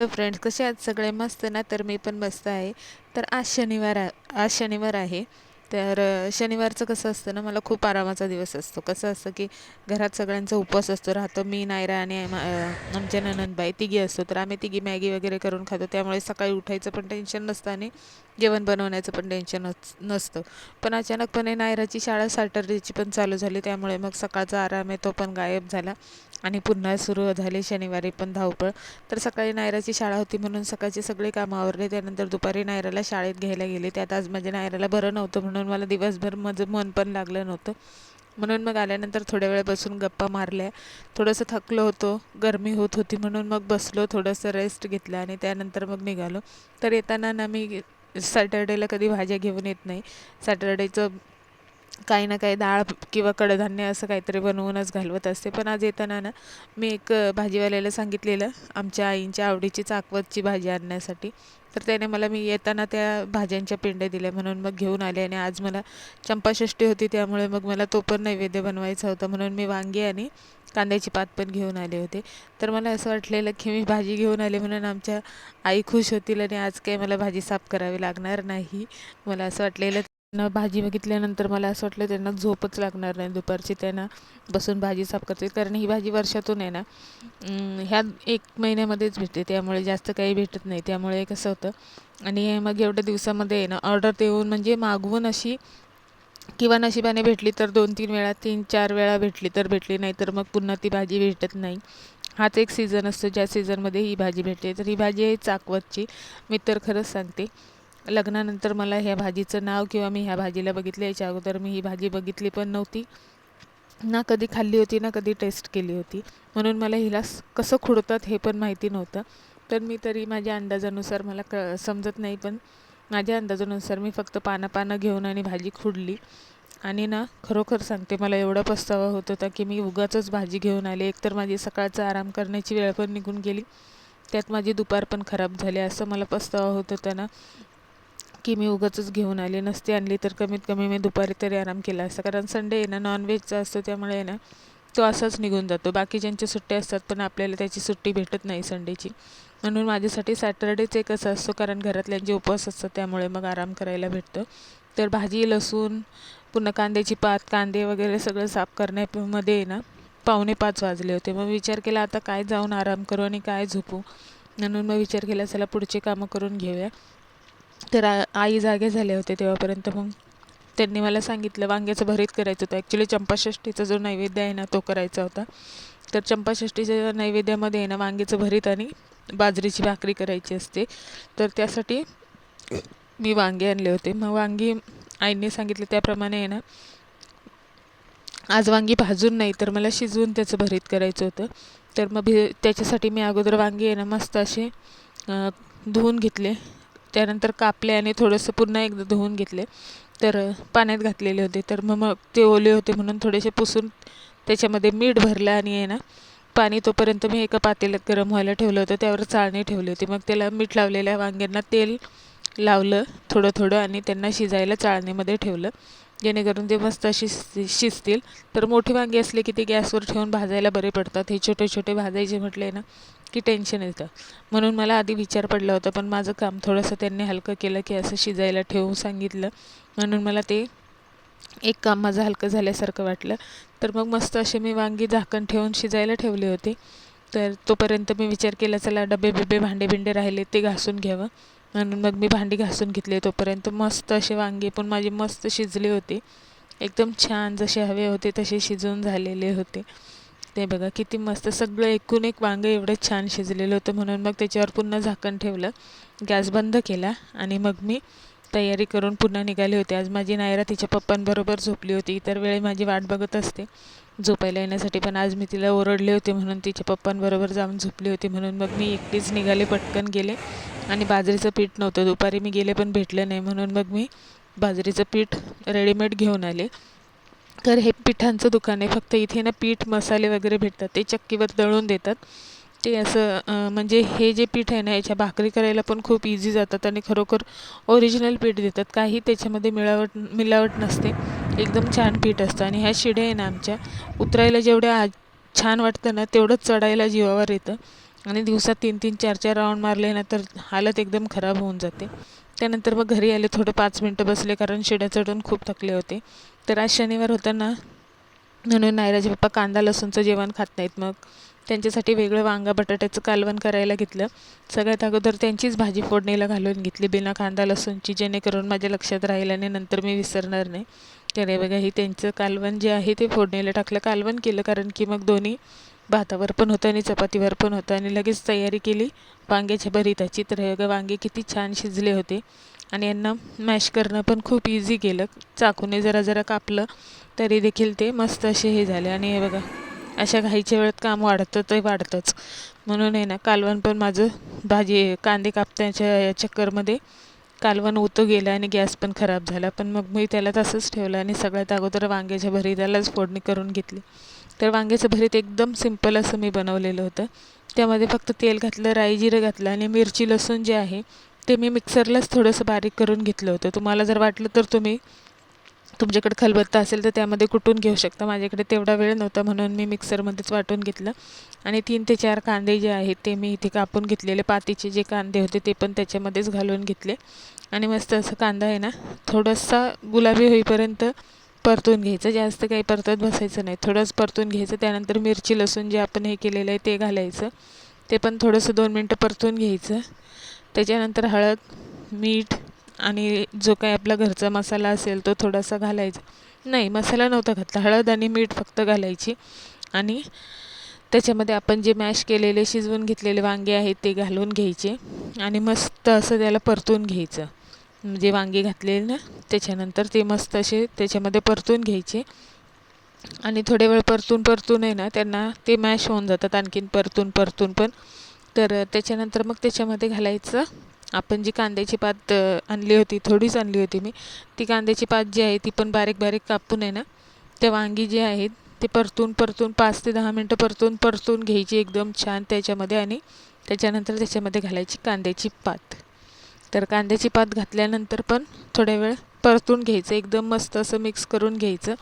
तर फ्रेंड्स कसे आज सगळे मस्त ना? तर मी पण मस्त आहे. तर आज शनिवार आज शनिवार आहे. तर शनिवारचं कसं असतं ना? मला खूप आरामाचा दिवस असतो. कसं असतं की घरात सगळ्यांचा उपवास असतो. राहतो मी नायरा आणि आमच्या ननंदबाई तिघी असतो. तर आम्ही तिघी मॅगी वगैरे करून खातो. त्यामुळे सकाळी उठायचं पण टेन्शन नसतं आणि जेवण बनवण्याचं पण टेन्शन नसतं. पण अचानकपणे नायराची शाळा सॅटर्डेची पण चालू झाली त्यामुळे मग सकाळचा आराम आहे तो पण गायब झाला. आणि पुन्हा सुरू झाली शनिवारी पण धावपळ. तर सकाळी नायराची शाळा होती म्हणून सकाळची सगळी कामं आवरले. त्यानंतर दुपारी नायराला शाळेत घ्यायला गेले. त्यात आज माझ्या नायराला बरं नव्हतं म्हणून मला दिवसभर माझं मन पण लागलं नव्हतं. म्हणून मग आल्यानंतर थोड्या वेळ बसून गप्पा मारल्या. थोडंसं थकलो होतो गरमी होत होती म्हणून मग बसलो थोडंसं रेस्ट घेतलं आणि त्यानंतर मग निघालो. तर येताना ना मी सॅटर्डेला कधी भाज्या घेऊन येत नाही. सॅटर्डेचं काही ना काही डाळ किंवा कडधान्य असं काहीतरी बनवूनच घालवत असते. पण आज येताना ना मी एक भाजीवाल्याला सांगितलेलं आमच्या आईंच्या आवडीची चाकवतची भाजी आणण्यासाठी. तर त्याने मला मी येताना त्या भाज्यांच्या पेंड्या दिल्या म्हणून मग घेऊन आले आणि आज मला चंपाषष्ठी होती त्यामुळे मग मला तो पण नैवेद्य बनवायचा होता म्हणून मी वांगी आणि कांद्याची पात पण घेऊन आले होते. तर मला असं वाटलेलं की मी भाजी घेऊन आले म्हणून आमच्या आई खुश होतील आणि आज काही मला भाजी साफ करावी लागणार नाही. मला असं वाटलेलं त्यांना भाजी बघितल्यानंतर मला असं वाटलं त्यांना झोपच लागणार नाही दुपारची. त्यांना बसून भाजी साफ करते. कारण ही भाजी वर्षातून आहे ना ह्या एक महिन्यामध्येच भेटते. त्यामुळे जास्त काही भेटत नाही. त्यामुळे कसं होतं आणि मग एवढ्या दिवसामध्ये आहे ना ऑर्डर देऊन म्हणजे मागवून अशी किंवा नशिबाने भेटली तर दोन तीन वेळा तीन चार वेळा भेटली तर भेटली नाही तर मग पुन्हा ती भाजी भेटत नाही. हाच एक सीझन असतो ज्या सीझनमध्ये ही भाजी भेटते. तर ही भाजी आहे चाकवतची. मी तर खरंच सांगते. लग्नानंतर मला ह्या भाजीचं नाव किंवा मी ह्या भाजीला बघितलं याच्या अगोदर मी ही भाजी बघितली पण नव्हती. ना कधी खाल्ली होती ना कधी टेस्ट केली होती. म्हणून मला हिला कसं खुडतात हे पण माहिती नव्हतं. तर मी तरी माझ्या अंदाजानुसार मला क समजत नाही पण माझ्या अंदाजानुसार मी फक्त पानं पानं घेऊन आणि भाजी खुडली. आणि ना खरोखर सांगते मला एवढा पस्तावा होत होता की मी उगाचच भाजी घेऊन आले. एकतर माझी सकाळचा आराम करण्याची वेळ पण निघून गेली. त्यात माझी दुपार पण खराब झाली. असं मला पस्तावा होत होता ना की मी उगाचच घेऊन आले. नसते आणली तर कमीत कमी मी दुपारी तरी आराम केला असता. कारण संडे आहे ना नॉनव्हेजचा असतो त्यामुळे आहे ना तो असाच निघून जातो. बाकी ज्यांच्या सुट्ट्या असतात पण आपल्याला त्याची सुट्टी भेटत नाही संडेची. म्हणून माझ्यासाठी सॅटर्डेच एक असं असतो कारण घरातल्यांचे उपवास असतात त्यामुळे मग आराम करायला भेटतं. तर भाजी लसूण पुन्हा कांद्याची पात कांदे वगैरे सगळं साफ करण्यामध्ये आहे ना पावणे पाच वाजले होते. मग विचार केला आता काय जाऊन आराम करू आणि काय झोपू? म्हणून मग विचार केला चला पुढची कामं करून घेऊया. तर आ आई जागे झाले होते तेव्हापर्यंत मग त्यांनी मला सांगितलं वांग्याचं भरीत करायचं होतं. ॲक्च्युली चंपाषष्ठीचा जो नैवेद्य आहे ना तो करायचा होता. तर चंपाषष्ठीच्या नैवेद्यामध्ये आहे ना वांग्याचं भरीत आणि बाजरीची भाकरी करायची असते तर त्यासाठी मी वांगे आणले होते. मग वांगी आईने सांगितले त्याप्रमाणे आहे ना आज वांगी भाजून नाही तर मला शिजवून त्याचं भरीत करायचं होतं. तर मग भी त्याच्यासाठी मी अगोदर वांगी आहे ना मस्त असे धुवून घेतले. त्यानंतर कापले आणि थोडंसं पुन्हा एकदा धुवून घेतले. तर पाण्यात घातलेले होते. तर मग मग ते ओले होते म्हणून थोडेसे पुसून त्याच्यामध्ये मीठ भरलं आणि आहे ना पाणी तोपर्यंत मी एका पातेल्यात गरम व्हायला ठेवलं होतं त्यावर चाळणी ठेवली होती. मग त्याला मीठ लावलेल्या वांग्यांना तेल लावलं थोडं थोडं आणि त्यांना शिजायला चाळणीमध्ये ठेवलं. जेणेकरून ते मस्त शिज शिजतील. तर मोठी वांगी असले की ते गॅसवर ठेवून भाजायला बरे पडतात. हे छोटे छोटे भाजायचे म्हटले ना की टेन्शन येतं. म्हणून मला आधी विचार पडला होता पण माझं काम थोडंसं त्यांनी हलकं केलं की असं शिजायला ठेवून सांगितलं. म्हणून मला ते एक काम माझं हलकं झाल्यासारखं वाटलं. तर मग मस्त असे मी वांगी झाकण ठेवून शिजायला ठेवली होती. तर तोपर्यंत मी विचार केला चला डबे बिबे भांडे बिंडे राहिले ते घासून घ्यावं. म्हणून मग मी भांडी घासून घेतली तोपर्यंत मस्त असे वांगे पण माझी मस्त शिजली होती. एकदम छान जसे हवे होते तसे शिजून झालेले होते. ते बघा किती मस्त सगळं एकूण एक वांगं एवढं छान शिजलेलं होतं म्हणून मग त्याच्यावर पुन्हा झाकण ठेवलं. गॅस बंद केला आणि मग मी तयारी करून पुन्हा निघाले होते. आज माझी नायरा तिच्या पप्पांबरोबर झोपली होती. इतर वेळी माझी वाट बघत असते. झोपायला येण्यासाठी पण आज मी तिला ओरडले होते म्हणून तिच्या पप्पांबरोबर जाऊन झोपली होती म्हणून मग मी एकटीच निघाले पटकन गेले. आणि बाजरीचं पीठ नव्हतं. दुपारी मी गेले पण भेटलं नाही म्हणून मग मी बाजरीचं पीठ रेडीमेड घेऊन आले. तर हे पिठांचं दुकान आहे. फक्त इथे ना पीठ मसाले वगैरे भेटतात. ते चक्कीवर दळून देतात. ते असं म्हणजे हे जे पीठ आहे ना याच्या भाकरी करायला पण खूप इझी जातात आणि खरोखर ओरिजिनल पीठ देतात. काही त्याच्यामध्ये मिळावट मिलावट नसते. एकदम छान पीठ असतं. आणि ह्या शिड्या आहे ना आमच्या उतरायला जेवढ्या आ- छान वाटतं ना तेवढंच चढायला जीवावर येतं. आणि दिवसात तीन तीन चार चार राऊंड मारले ना तर हालत एकदम खराब होऊन जाते. त्यानंतर मग घरी आले थोडं पाच मिनटं बसले कारण शिड्या चढून खूप थकले होते. तर आज शनिवार होता ना म्हणून नायराचे पप्पा कांदा लसूणचं जेवण खात नाहीत मग. त्यांच्यासाठी वेगळं वांगा बटाट्याचं कालवण करायला घेतलं. सगळ्यात अगोदर त्यांचीच भाजी फोडणीला घालून घेतली. बिना कांदा लसूणची जेणेकरून माझ्या लक्षात राहील आणि नंतर मी विसरणार नाही. तर हे बघा ही त्यांचं कालवण जे आहे ते फोडणीला टाकलं. कालवण केलं कारण की मग दोन्ही भातावर पण होतं आणि चपातीवर पण होतं. आणि लगेच तयारी केली. वांग्याच्या भरीताची. तर हे बघा वांगे किती छान शिजले होते. आणि यांना मॅश करणं पण खूप इझी गेलं. चाकूने जरा जरा कापलं तरी देखील ते मस्त असे हे झाले. आणि हे बघा अशा घाईच्या वेळेत काम वाढतं ते वाढतंच. म्हणून आहे ना कालवण पण माझं भाजी कांदे कापण्याच्या चक्करमध्ये कालवण उतं गेलं आणि गॅस पण खराब झाला. पण मग मी त्याला तसंच ठेवलं आणि सगळ्यात अगोदर वांग्याच्या भरीतालाच फोडणी करून घेतली. तर वांग्याचं भरीत एकदम सिंपल असं मी बनवलेलं होतं. त्यामध्ये फक्त तेल घातलं राई जिरं घातलं आणि मिरची लसूण जे आहे ते मी मिक्सरलाच थोडंसं बारीक करून घेतलं होतं. तुम्हाला जर वाटलं तर तुम्ही तुमच्याकडे खलबत्ता असेल तर त्यामध्ये कुटून घेऊ शकता. माझ्याकडे तेवढा वेळ नव्हता म्हणून मी मिक्सरमध्येच वाटून घेतलं. आणि तीन ते चार कांदे जे आहेत ते मी इथे कापून घेतलेले. पातीचे जे कांदे होते ते पण त्याच्यामध्येच घालून घेतले. आणि मस्त असं कांदा आहे ना थोडासा गुलाबी होईपर्यंत परतून घ्यायचं. जास्त काही परतत बसायचं नाही. थोडंच परतून घ्यायचं. त्यानंतर मिरची लसूण जे आपण हे केलेलं आहे ते घालायचं. ते पण थोडंसं दोन मिनटं परतून घ्यायचं. त्याच्यानंतर हळद मीठ आणि जो काही आपला घरचा मसाला असेल तो थोडासा घालायचा. नाही मसाला नव्हता घातला. हळद आणि मीठ फक्त घालायची. आणि त्याच्यामध्ये आपण जे मॅश केलेले शिजवून घेतलेले वांगे आहेत ते घालून घ्यायचे. आणि मस्त असं त्याला परतून घ्यायचं. म्हणजे वांगे घातलेले ना त्याच्यानंतर ते मस्त असे त्याच्यामध्ये परतून घ्यायचे. आणि थोडे वेळ परतून परतून आहे ना त्यांना ते मॅश होऊन जातात. आणखीन परतून परतून पण. तर त्याच्यानंतर मग त्याच्यामध्ये घालायचं आपण जी कांद्याची पात आणली होती थोडीच आणली होती मी ती कांद्याची पात जी आहे ती पण बारीक बारीक कापून आहे ना ते वांगी जे आहेत ते परतून परतून पाच ते दहा मिनटं परतून परतून घ्यायची एकदम छान त्याच्यामध्ये आणि त्याच्यानंतर त्याच्यामध्ये घालायची कांद्याची पात. तर कांद्याची पात घातल्यानंतर पण थोड्या वेळ परतून घ्यायचं एकदम मस्त असं मिक्स करून घ्यायचं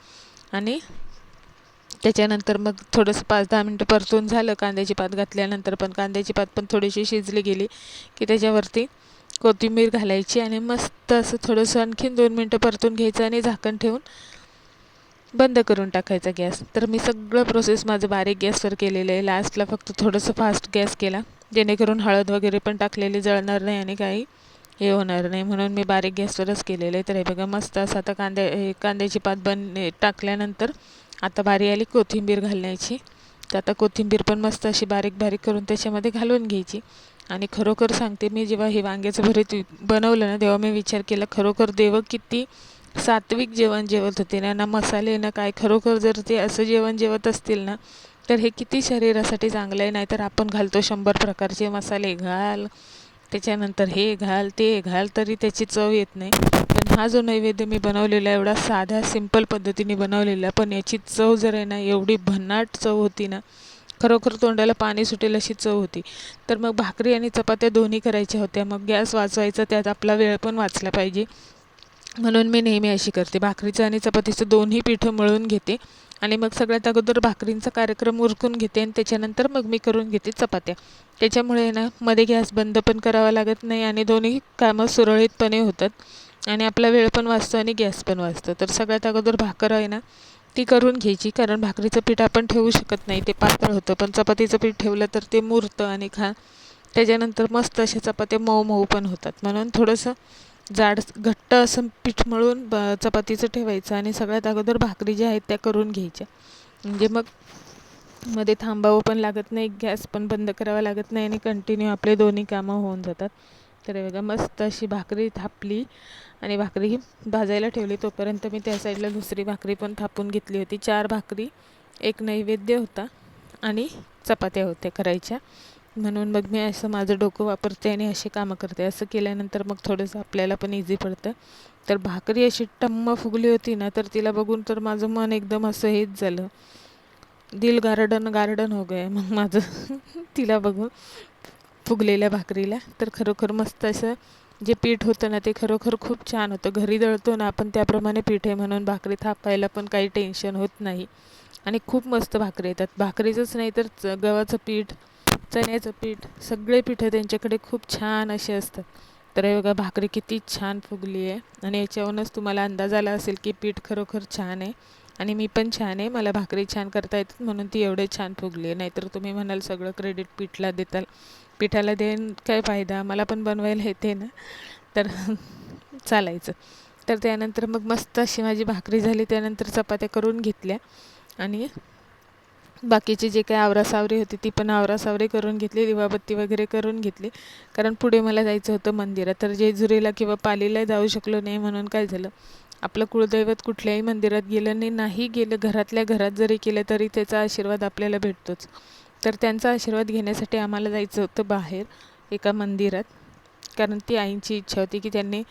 आणि त्याच्यानंतर मग थोडंसं पाच दहा मिनटं परतून झालं कांद्याची पात घातल्यानंतर पण कांद्याची पात पण थोडीशी शिजली गेली की त्याच्यावरती कोथिंबीर घालायची आणि मस्त असं थोडंसं आणखीन दोन मिनटं परतून घ्यायचं आणि झाकण ठेवून बंद करून टाकायचा गॅस. तर मी सगळं प्रोसेस माझं बारीक गॅसवर केलेलं आहे. लास्टला फक्त थोडंसं फास्ट गॅस केला. जेणेकरून हळद वगैरे पण टाकलेली जळणार नाही आणि काही हे होणार नाही. म्हणून मी बारीक गॅसवरच केलेलं आहे. तर हे बघा मस्त असं आता कांद्या कांद्याची पात बन टाकल्यानंतर आता बारी आली कोथिंबीर घालण्याची. तर आता कोथिंबीर पण मस्त अशी बारीक बारीक करून त्याच्यामध्ये घालून घ्यायची. आणि खरोखर सांगते मी जेव्हा हे वांग्याचं भरीत बनवलं ना तेव्हा मी विचार केला खरोखर देव किती सात्विक जेवण जेवत होते ना ना मसाले ना काय खरोखर जर ते असं जेवण जेवत असतील ना तर हे किती शरीरासाठी चांगलं आहे नाहीतर आपण घालतो शंभर प्रकारचे मसाले घाल त्याच्यानंतर हे घाल ते घाल तरी त्याची चव येत नाही. पण हा जो नैवेद्य मी बनवलेला एवढा साध्या सिंपल पद्धतीने बनवलेला पण याची चव जर आहे ना एवढी भन्नाट चव होती ना खरोखर तोंडाला पाणी सुटेल अशी चव होती. तर मग भाकरी आणि चपात्या दोन्ही करायच्या होत्या. मग गॅस वाचवायचा त्यात आपला वेळ पण वाचला पाहिजे. म्हणून मी नेहमी अशी करते. भाकरीचं आणि चपातीचं दोन्ही पिठं मळून घेते आणि मग सगळ्यात अगोदर भाकरींचा कार्यक्रम उरकून घेते आणि त्याच्यानंतर मग मी करून घेते चपात्या. त्याच्यामुळे ना मध्ये गॅस बंद पण करावा लागत नाही आणि दोन्ही कामं सुरळीतपणे होतात आणि आपला वेळ पण वाचतो आणि गॅस पण वाचतो. तर सगळ्यात अगोदर भाकर आहे ना ती करून घ्यायची कारण भाकरीचं पीठ आपण ठेवू शकत नाही. ते पातळ होतं पण चपातीचं पीठ ठेवलं तर ते मुरतं आणि खा. त्याच्यानंतर मस्त अशा चपात्या मऊ मऊ पण होतात. म्हणून थोडंसं जाड घट्ट असं पीठ मळून ब चपातीचं ठेवायचं आणि सगळ्यात अगोदर भाकरी ज्या आहेत त्या करून घ्यायच्या. म्हणजे मग मध्ये थांबावं पण लागत नाही गॅस पण बंद करावा लागत नाही आणि कंटिन्यू आपले दोन्ही कामं होऊन जातात. तर बघा मस्त अशी भाकरी थापली आणि भाकरी भाजायला ठेवली. तोपर्यंत मी त्या साईडला दुसरी भाकरी पण थापून घेतली होती. चार भाकरी एक नैवेद्य होता आणि चपात्या होत्या करायच्या. म्हणून मग मी असं माझं डोकं वापरते आणि अशी कामं करते. असं केल्यानंतर मग थोडंसं आपल्याला पण इझी पडतं. तर भाकरी अशी टम्म फुगली होती ना तर तिला बघून तर माझं मन एकदम असं हेच झालं. दिल गार्डन गार्डन हो गये. मग माझं तिला बघून फुगलेल्या भाकरीला. तर खरोखर मस्त असं जे पीठ होतं ना ते खरोखर खूप छान होतं. घरी दळतो ना आपण त्याप्रमाणे पीठ आहे म्हणून भाकरी थापायला पण काही टेन्शन होत नाही. आणि खूप मस्त भाकरी येतात. भाकरीचंच नाही तर गव्हाचं पीठ चण्याचं पीठ सगळे पिठं त्यांच्याकडे खूप छान असे असतात. तर हे बघा भाकरी किती छान फुगली आहे. आणि याच्यावरूनच तुम्हाला अंदाज आला असेल की पीठ खरोखर छान आहे. आणि मी पण छान आहे. मला भाकरी छान करता येतात म्हणून ती एवढे छान फुगली आहे. नाहीतर तुम्ही म्हणाल सगळं क्रेडिट पीठला देताल. पिठाला देऊन काय फायदा? मला पण बनवायला येते ना. तर चालायचं. तर त्यानंतर मग मस्त अशी माझी भाकरी झाली. त्यानंतर चपात्या करून घेतल्या. आणि बाकीची जे काही आवरासावरी होती ती पण आवरासावरी करून घेतली दिवाबत्ती वगैरे करून घेतली. कारण पुढे मला जायचं होतं मंदिरात. तर जेजुरीला किंवा पालीला जाऊ शकलो नाही म्हणून काय झालं? आपलं कुळदैवत कुठल्याही मंदिरात गेलं नाही नाही गेलं घरातल्या घरात जरी केलं तरी त्याचा आशीर्वाद आपल्याला भेटतोच. तर त्यांचा आशीर्वाद घेण्यासाठी आम्हाला जायचं होतं बाहेर एका मंदिरात. कारण ती आईंची इच्छा होती की त्यांनी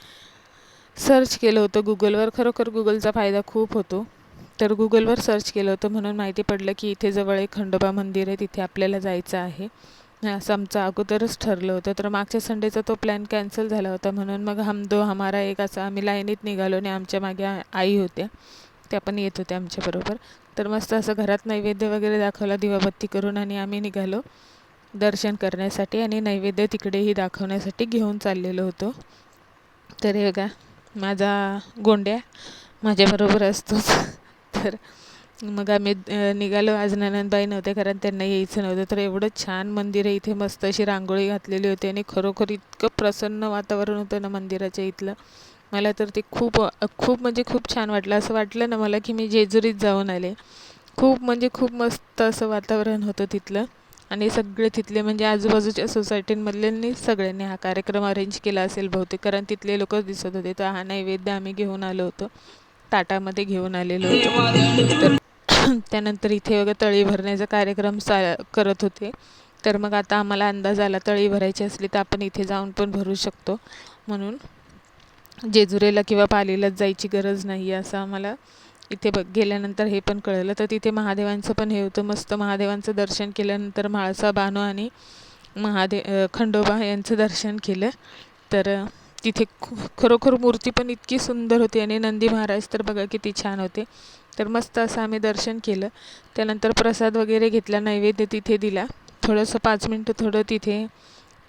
सर्च केलं होतं गुगलवर खरोखर गुगलचा फायदा खूप होतो. तर गुगलवर सर्च केलं होतं. म्हणून माहिती पडलं की इथे जवळ एक खंडोबा मंदिर आहे. तिथे आपल्याला जायचं आहे. असं आमचं अगोदरच ठरलं होतं. तर मागच्या संडेचा तो प्लॅन कॅन्सल झाला होता. म्हणून मग हम दो हमारा एक असा आम्ही लाईनीत निघालो आणि आमच्या मागे आई होत्या. त्या पण येत होत्या आमच्याबरोबर तर मस्त असं घरात नैवेद्य वगैरे दाखवला दिवाबत्ती करून आणि आम्ही निघालो दर्शन करण्यासाठी आणि नैवेद्य तिकडेही दाखवण्यासाठी घेऊन चाललेलो होतो. तर हे बघा माझा गोंड्या माझ्याबरोबर असतोच. तर मग आम्ही निघालो. आज ननंदबाई नव्हते कारण त्यांना यायचं नव्हतं. तर एवढं छान मंदिर आहे. इथे मस्त अशी रांगोळी घातलेली होती आणि खरोखर इतकं प्रसन्न वातावरण होतं ना मंदिराच्या इथलं. मला तर ते खूप खूप म्हणजे खूप छान वाटलं. असं वाटलं ना मला की मी जेजुरीत जाऊन आले. खूप म्हणजे खूप मस्त असं वातावरण होतं तिथलं. आणि सगळे तिथले म्हणजे आजूबाजूच्या सोसायटींमधल्यांनी सगळ्यांनी हा कार्यक्रम अरेंज केला असेल बहुतेक. कारण तिथले लोकच दिसत होते. तर हा नैवेद्य आम्ही घेऊन आलो होतो. ताटामध्ये घेऊन आलेलो होतो. तर त्यानंतर इथे वगैरे तळी भरण्याचा कार्यक्रम चा करत होते. तर मग आता आम्हाला अंदाज आला तळी भरायची असली तर आपण इथे जाऊन पण भरू शकतो. म्हणून जेजुरेला किंवा पालीलाच जायची गरज नाही असं आम्हाला इथे बघ गेल्यानंतर हे पण कळलं. तर तिथे महादेवांचं पण हे होतं. मस्त महादेवांचं दर्शन केल्यानंतर म्हाळसा बानो आणि महादे खंडोबा यांचं दर्शन केलं. तर तिथे खरोखर मूर्ती पण इतकी सुंदर होती आणि नंदी महाराज तर बघा किती छान होते. तर मस्त असं आम्ही दर्शन केलं. त्यानंतर प्रसाद वगैरे घेतला नैवेद्य तिथे दिला. थोडंसं पाच मिनटं थोडं तिथे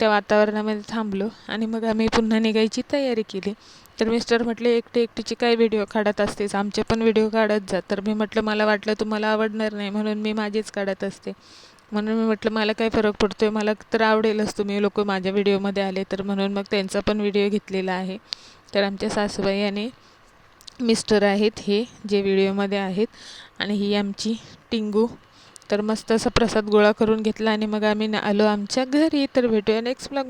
त्या वातावरणामध्ये थांबलो आणि मग आम्ही पुन्हा निघायची तयारी केली. तर मिस्टर म्हटले एकटे एकटीची काय व्हिडिओ काढत असतेच आमचे पण व्हिडिओ काढत जा. तर मी म्हटलं मला वाटलं तुम्हाला आवडणार नाही म्हणून मी माझेच काढत असते. म्हणून मी म्हटलं मला काय फरक पडतो आहे मला तर आवडेलच तुम्ही लोक माझ्या व्हिडिओमध्ये आले तर. म्हणून मग त्यांचा पण व्हिडिओ घेतलेला आहे. तर आमच्या सासूबाई आणि मिस्टर आहेत हे जे व्हिडिओमध्ये आहेत. आणि ही आमची टिंगू. तर मस्त असा प्रसाद गोळा करून घेतला आणि मग आम्ही आलो आमच्या घरी. तर भेटूया नेक्स्ट ब्लॉग